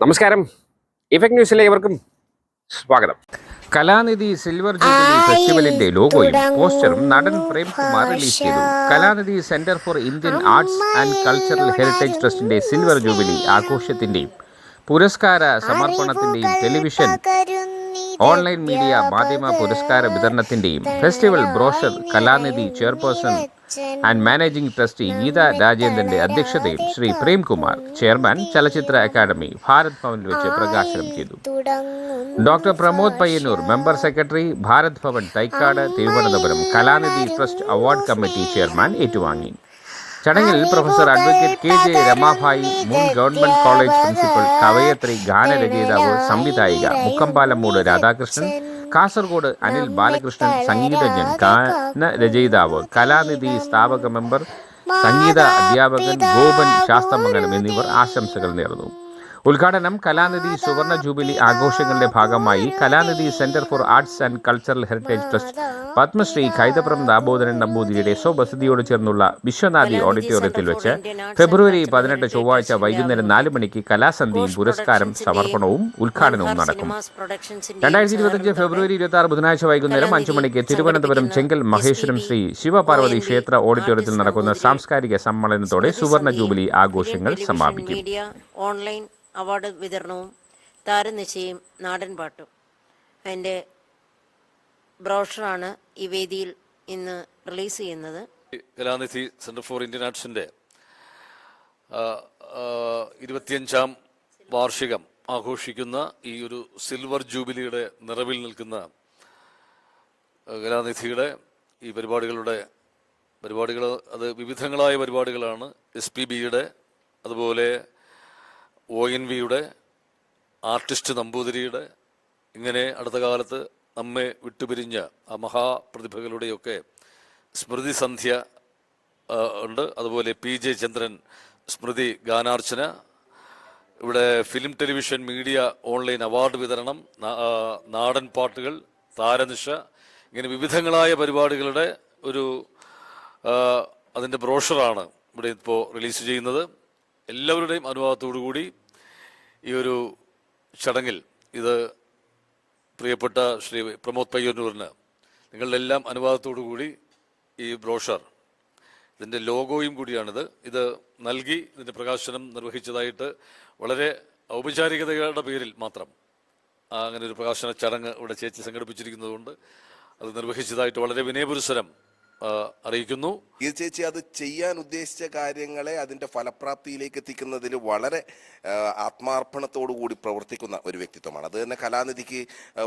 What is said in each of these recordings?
നമസ്കാരം. ഇഫക്ട് ന്യൂസിലെ ഏവർക്കും സ്വാഗതം. കലാനിധി സിൽവർ ജൂബിലി ഫെസ്റ്റിവലിന്റെ ലോഗോയും പോസ്റ്ററും നടൻ പ്രേംകുമാർ റിലീസ് ചെയ്തു. Kalanidhi centre for Indian arts and cultural heritage ട്രസ്റ്റിന്റെ സിൽവർ ജൂബിലി ആഘോഷത്തിന്റെയും പുരസ്കാര സമർപ്പണത്തിന്റെയും ടെലിവിഷൻ ഓൺലൈൻ മീഡിയ മാധ്യമ പുരസ്കാര വിതരണത്തിന്റെയും festival brochure Kalanidhi chairperson and managing trustee Geetha രാജേന്ദ്രന്റെ അധ്യക്ഷതയിൽ ശ്രീ പ്രേംകുമാർ ചെയർമാൻ ചലച്ചിത്ര അക്കാദമി ഭാരത് ഭവനിൽ വെച്ച് പ്രകാശനം ചെയ്തു. Doctor Pramod Payyanur member secretary Bharat Bhavan Thycaud Thiruvananthapuram Kalanidhi trust award committee chairman ഏറ്റുവാങ്ങി. ചടങ്ങിൽ professor advocate K J Ramabhai മുൻ ഗവൺമെന്റ് കോളേജ് പ്രിൻസിപ്പൽ കവയത്രി ഗാനരചയിതാവ് സംവിധായിക മുക്കമ്പാലമ്മൂട് രാധാകൃഷ്ണൻ കാസർഗോഡ് അനിൽ ബാലകൃഷ്ണൻ സംഗീതജ്ഞൻ ഗാന രചയിതാവ് കലാനിധി സ്ഥാപക മെമ്പർ സംഗീത അധ്യാപകൻ ഗോപൻ ശാസ്തമംഗലം എന്നിവർ ആശംസകൾ നേർന്നു. ഉദ്ഘാടനം കലാനിധി സുവർണ ജൂബിലി ആഘോഷങ്ങളുടെ ഭാഗമായി Kalanidhi centre for arts and cultural heritage trust. Padma Shri Kaithapram Damodaran നമ്പൂതിരിയുടെ സ്വവസതിയോട് ചേർന്നുള്ള വിശ്വനാഥി ഓഡിറ്റോറിയത്തിൽ വെച്ച് ഫെബ്രുവരി പതിനെട്ട് ചൊവ്വാഴ്ച വൈകുന്നേരം നാല് മണിക്ക് കലാസന്ധിയും പുരസ്കാരം സമർപ്പണവും ഉദ്ഘാടനവും നടക്കും. രണ്ടായിരത്തി ഇരുപത്തിയഞ്ച് ഫെബ്രുവരി ഇരുപത്തി ആറ് ബുധനാഴ്ച വൈകുന്നേരം അഞ്ചു മണിക്ക് തിരുവനന്തപുരം ചെങ്കൽ മഹേശ്വരം ശ്രീ ശിവപാർവതി ക്ഷേത്ര ഓഡിറ്റോറിയത്തിൽ നടക്കുന്ന സാംസ്കാരിക സമ്മേളനത്തോടെ സുവർണ ജൂബിലി ആഘോഷങ്ങൾ സമാപിക്കും. ഓൺലൈൻ അവാർഡ് വിതരണവും താരനിശയും നാടൻ പാട്ടും. അതിന്റെ ബ്രോഷറാണ് ഈ വേദിയിൽ ഇന്ന് റിലീസ് ചെയ്യുന്നത്. കലാനിധി സെന്റർ ഫോർ ഇന്ത്യൻ ആർട്സിന്റെ ആ, ആ, ഇരുപത്തിയഞ്ചാം വാർഷികം ആഘോഷിക്കുന്ന ഈ ഒരു സിൽവർ ജൂബിലിയുടെ നിറവിൽ നിൽക്കുന്ന കലാനിധിയുടെ ഈ പരിപാടികളുടെ പരിപാടികൾ അത് വിവിധങ്ങളായ പരിപാടികളാണ് എസ് പി ബിയുടെ അതുപോലെ ഒ എൻ വിയുടെ ആർട്ടിസ്റ്റ് നമ്പൂതിരിയുടെ ഇങ്ങനെ അടുത്ത കാലത്ത് നമ്മെ വിട്ടുപിരിഞ്ഞ ആ മഹാപ്രതിഭകളുടെയൊക്കെ സ്മൃതി സന്ധ്യ ഉണ്ട്. അതുപോലെ പി ജെ ചന്ദ്രൻ സ്മൃതി ഗാനാർച്ചന. ഇവിടെ film television media online award വിതരണം നാടൻ പാട്ടുകൾ താരനിശ ഇങ്ങനെ വിവിധങ്ങളായ പരിപാടികളുടെ ഒരു അതിന്റെ ബ്രോഷറാണ് ഇവിടെ ഇപ്പോൾ റിലീസ് ചെയ്യുന്നത്. എല്ലാവരുടെയും അനുവാദത്തോടുകൂടി ഈ ഒരു ചടങ്ങിൽ ഇത് പ്രിയപ്പെട്ട ശ്രീ പ്രമോദ് പയ്യന്നൂരിന് നിങ്ങളുടെ എല്ലാം അനുവാദത്തോടു കൂടി ഈ ബ്രോഷർ ഇതിന്റെ ലോഗോയും കൂടിയാണിത്. ഇത് നൽകി ഇതിന്റെ പ്രകാശനം നിർവഹിച്ചതായിട്ട് വളരെ ഔപചാരികതയുടെ പേരിൽ മാത്രം അങ്ങനെ ഒരു പ്രകാശന ചടങ്ങ് ഇവിടെ ചേച്ചി സംഘടിപ്പിച്ചിരിക്കുന്നതുകൊണ്ട് അത് നിർവഹിച്ചതായിട്ട് വളരെ വിനയപുരസരം അറിയിക്കുന്നു. ഈ ചേച്ചി അത് ചെയ്യാൻ ഉദ്ദേശിച്ച കാര്യങ്ങളെ അതിന്റെ ഫലപ്രാപ്തിയിലേക്ക് എത്തിക്കുന്നതിൽ വളരെ ആത്മാർപ്പണത്തോടു കൂടി പ്രവർത്തിക്കുന്ന ഒരു വ്യക്തിത്വമാണ്. അത് തന്നെ കലാനിധിക്ക്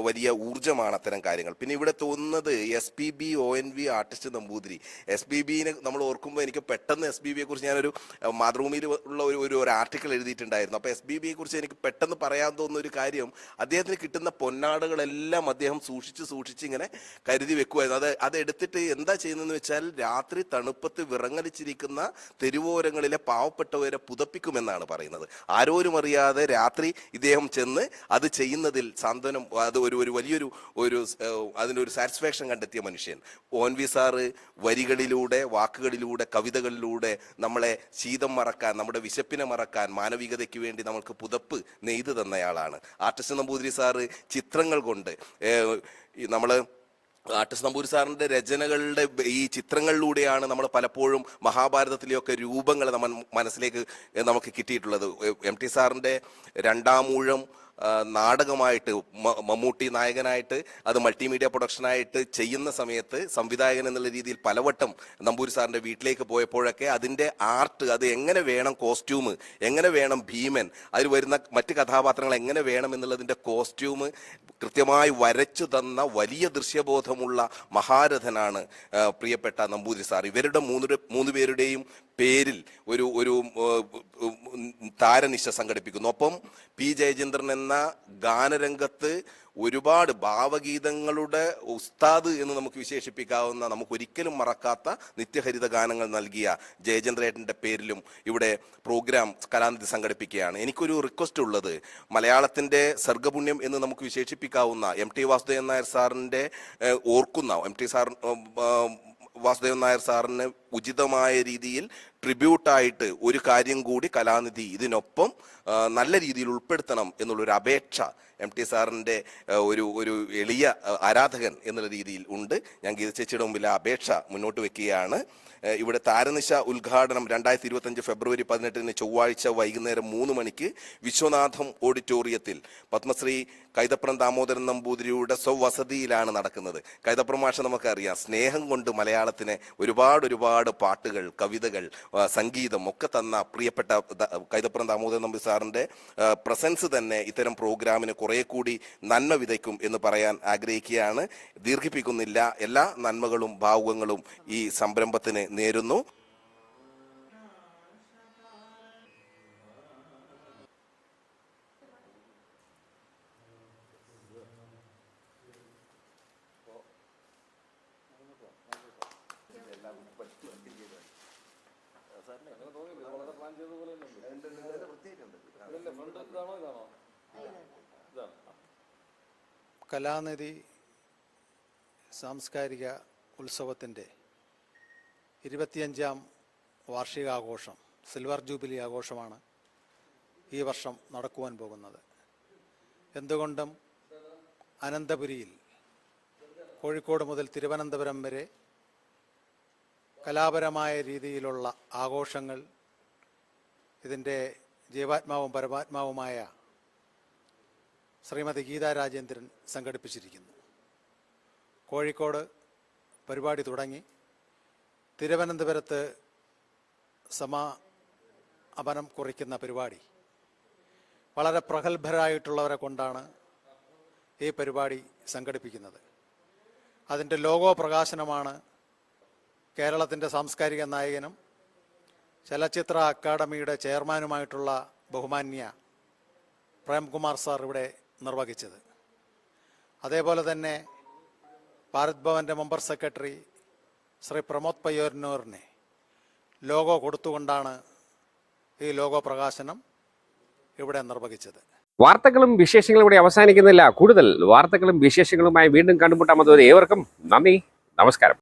വലിയ ഊർജമാണ് അത്തരം കാര്യങ്ങൾ. പിന്നെ ഇവിടെ തോന്നുന്നത് S P B O N V artist Namboothiri. S P ബിനെ നമ്മൾ ഓർക്കുമ്പോൾ എനിക്ക് പെട്ടെന്ന് എസ് ബി ബിയെ കുറിച്ച് ഞാനൊരു മാതൃഭൂമിയിൽ ഉള്ള ഒരു ഒരു ആർട്ടിക്കിൾ എഴുതിയിട്ടുണ്ടായിരുന്നു. അപ്പോൾ എസ് ബി ബിയെ കുറിച്ച് എനിക്ക് പെട്ടെന്ന് പറയാൻ തോന്നുന്ന ഒരു കാര്യം അദ്ദേഹത്തിന് കിട്ടുന്ന പൊന്നാടുകളെല്ലാം അദ്ദേഹം സൂക്ഷിച്ച് സൂക്ഷിച്ച് ഇങ്ങനെ കരുതി വെക്കുമായിരുന്നു അത് അത് എടുത്തിട്ട് എന്താ ചെയ്യുന്നതെന്ന് വെച്ചാൽ രാത്രി തണുപ്പത്ത് വിറങ്ങലിച്ചിരിക്കുന്ന തെരുവോരങ്ങളിലെ പാവപ്പെട്ടവരെ പുതപ്പിക്കുമെന്നാണ് പറയുന്നത്. ആരോരും അറിയാതെ രാത്രി ഇദ്ദേഹം ചെന്ന് അത് ചെയ്യുന്നതിൽ സാന്ത്വനം അത് ഒരു ഒരു വലിയൊരു ഒരു അതിനൊരു സാറ്റിസ്ഫാക്ഷൻ കണ്ടെത്തിയ മനുഷ്യൻ. ഓൻ വി സാറ് വരികളിലൂടെ വാക്കുകളിലൂടെ കവിതകളിലൂടെ നമ്മളെ ശീതം മറക്കാൻ നമ്മുടെ വിശപ്പിനെ മറക്കാൻ മാനവികതയ്ക്ക് വേണ്ടി നമ്മൾക്ക് പുതപ്പ് നെയ്തു തന്നയാളാണ്. ആർട്ടിസ്റ്റ് നമ്പൂതിരി സാറ് ചിത്രങ്ങൾ കൊണ്ട് ഏഹ്, ഈ ആർട്ടിസ്റ്റ് നമ്പൂരി സാറിന്റെ രചനകളുടെ ഈ ചിത്രങ്ങളിലൂടെയാണ് നമ്മൾ പലപ്പോഴും മഹാഭാരതത്തിലെയൊക്കെ രൂപങ്ങൾ നമ്മൾ മനസ്സിലേക്ക് നമുക്ക് കിട്ടിയിട്ടുള്ളത്. എം ടി സാറിന്റെ രണ്ടാമൂഴം നാടകമായിട്ട് മമ്മൂട്ടി നായകനായിട്ട് അത് മൾട്ടിമീഡിയ പ്രൊഡക്ഷനായിട്ട് ചെയ്യുന്ന സമയത്ത് സംവിധായകൻ എന്നുള്ള രീതിയിൽ പലവട്ടം നമ്പൂരി സാറിന്റെ വീട്ടിലേക്ക് പോയപ്പോഴൊക്കെ അതിന്റെ ആർട്ട് അത് എങ്ങനെ വേണം കോസ്റ്റ്യൂം എങ്ങനെ വേണം ഭീമൻ അതിൽ വരുന്ന മറ്റ് കഥാപാത്രങ്ങൾ എങ്ങനെ വേണം എന്നുള്ളതിന്റെ കോസ്റ്റ്യൂം കൃത്യമായി വരച്ചു തന്ന വലിയ ദൃശ്യബോധമുള്ള മഹാരഥനാണ് പ്രിയപ്പെട്ട നമ്പൂതിരി സാർ. ഇവരുടെ മൂന്നു മൂന്ന് പേരുടെയും പേരിൽ ഒരു ഒരു താരനിശ സംഘടിപ്പിക്കുന്നു. ഒപ്പം പി. ജയചന്ദ്രൻ എന്ന ഗാനരംഗത്ത് ഒരുപാട് ഭാവഗീതങ്ങളുടെ ഉസ്താദ് എന്ന് നമുക്ക് വിശേഷിപ്പിക്കാവുന്ന നമുക്ക് ഒരിക്കലും മറക്കാത്ത നിത്യഹരിത ഗാനങ്ങൾ നൽകിയ ജയചന്ദ്രേട്ടന്റെ പേരിലും ഇവിടെ പ്രോഗ്രാം കലാനിധി സംഘടിപ്പിക്കുകയാണ്. എനിക്കൊരു റിക്വസ്റ്റ് ഉള്ളത്. മലയാളത്തിന്റെ സർഗപുണ്യം എന്ന് നമുക്ക് വിശേഷിപ്പിക്കാവുന്ന എം ടി വാസുദേവൻ നായർ സാറിന്റെ ഓർക്കുന്ന M T sir Vasudevan Nair സാറിന് ഉചിതമായ രീതിയിൽ ട്രിബ്യൂട്ടായിട്ട് ഒരു കാര്യം കൂടി കലാനിധി ഇതിനൊപ്പം നല്ല രീതിയിൽ ഉൾപ്പെടുത്തണം എന്നുള്ളൊരു അപേക്ഷ എം ടി സാറിന്റെ ഒരു ഒരു എളിയ ആരാധകൻ എന്നുള്ള രീതിയിൽ ഉണ്ട്. ഞാൻ ഗീത ചേച്ചിയുടെ മുമ്പിൽ അപേക്ഷ മുന്നോട്ട് വെക്കുകയാണ്. ഇവിടെ താരനിശ ഉദ്ഘാടനം രണ്ടായിരത്തി ഇരുപത്തഞ്ച് ഫെബ്രുവരി പതിനെട്ടിന് ചൊവ്വാഴ്ച വൈകുന്നേരം മൂന്ന് മണിക്ക് വിശ്വനാഥം ഓഡിറ്റോറിയത്തിൽ പത്മശ്രീ കൈതപ്രം ദാമോദരൻ നമ്പൂതിരിയുടെ സ്വവസതിയിലാണ് നടക്കുന്നത്. കൈതപ്രം മാഷ നമുക്കറിയാം സ്നേഹം കൊണ്ട് മലയാളത്തിനെ ഒരുപാട് ഒരുപാട് പാട്ടുകൾ കവിതകൾ സംഗീതം ഒക്കെ തന്ന പ്രിയപ്പെട്ട കൈതപ്പുറം ദാമോദർ നമ്പി സാറിന്റെ പ്രസൻസ് തന്നെ ഇത്തരം പ്രോഗ്രാമിന് കുറെ കൂടി നന്മ വിതയ്ക്കും എന്ന് പറയാൻ ആഗ്രഹിക്കുകയാണ്. ദീർഘിപ്പിക്കുന്നില്ല. എല്ലാ നന്മകളും ഭാവുകങ്ങളും ഈ സംരംഭത്തിന് നേരുന്നു. കലാനിധി സാംസ്കാരിക ഉത്സവത്തിന്റെ ഇരുപത്തിയഞ്ചാം വാർഷികാഘോഷം സിൽവർ ജൂബിലി ആഘോഷമാണ് ഈ വർഷം നടക്കുവാൻ പോകുന്നത്. എന്തുകൊണ്ടും അനന്തപുരിയിൽ കോഴിക്കോട് മുതൽ തിരുവനന്തപുരം വരെ കലാപരമായ രീതിയിലുള്ള ആഘോഷങ്ങൾ ഇതിന്റെ ജീവാത്മാവും പരമാത്മാവുമായ ശ്രീമതി ഗീതാ രാജേന്ദ്രൻ സംഘടിപ്പിച്ചിരിക്കുന്നു. കോഴിക്കോട് പരിപാടി തുടങ്ങി. തിരുവനന്തപുരത്ത് സമാപനം കുറിക്കുന്ന പരിപാടി. വളരെ പ്രഗത്ഭരായിട്ടുള്ളവരെ കൊണ്ടാണ് ഈ പരിപാടി സംഘടിപ്പിക്കുന്നത്. അതിന്റെ ലോഗോ പ്രകാശനമാണ് കേരളത്തിന്റെ സാംസ്കാരിക നായകനും ചലച്ചിത്ര അക്കാദമിയുടെ ചെയർമാനുമായിട്ടുള്ള ബഹുമാന്യ പ്രേംകുമാർ സാർ ഇവിടെ നിർവഹിച്ചത്. അതേപോലെ തന്നെ ഭാരത് ഭവന്റെ മെമ്പർ സെക്രട്ടറി ശ്രീ പ്രമോദ് പയ്യോരനൂറിനെ ലോഗോ കൊടുത്തുകൊണ്ടാണ് ഈ ലോഗോ പ്രകാശനം ഇവിടെ നിർവഹിച്ചത്. വാർത്തകളും വിശേഷങ്ങളും ഇവിടെ അവസാനിക്കുന്നില്ല. കൂടുതൽ വാർത്തകളും വിശേഷങ്ങളുമായി വീണ്ടും കണ്ടുമുട്ടാമത് ഏവർക്കും നന്ദി. നമസ്കാരം.